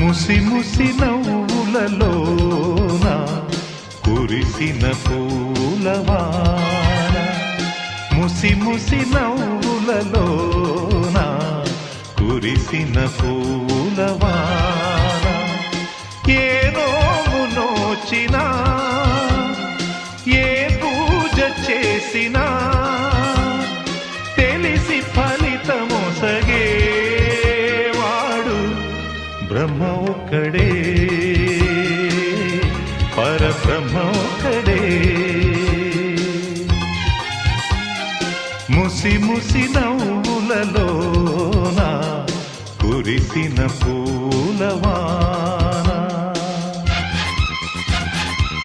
ముసి ముసి నవ్వులలోన కురిసిన పూలవాన. ముసి ముసి నవ్వులలోన కురిసిన పూలవాన. ఏ నోము నోచినా ఏ పూజ చేసినా బ్రహ్మ ఒక్కడే. పరబ్రహ్మ ఒక్కడే. ముసి ముసి నవ్వులలోన కురిసిన పూలవా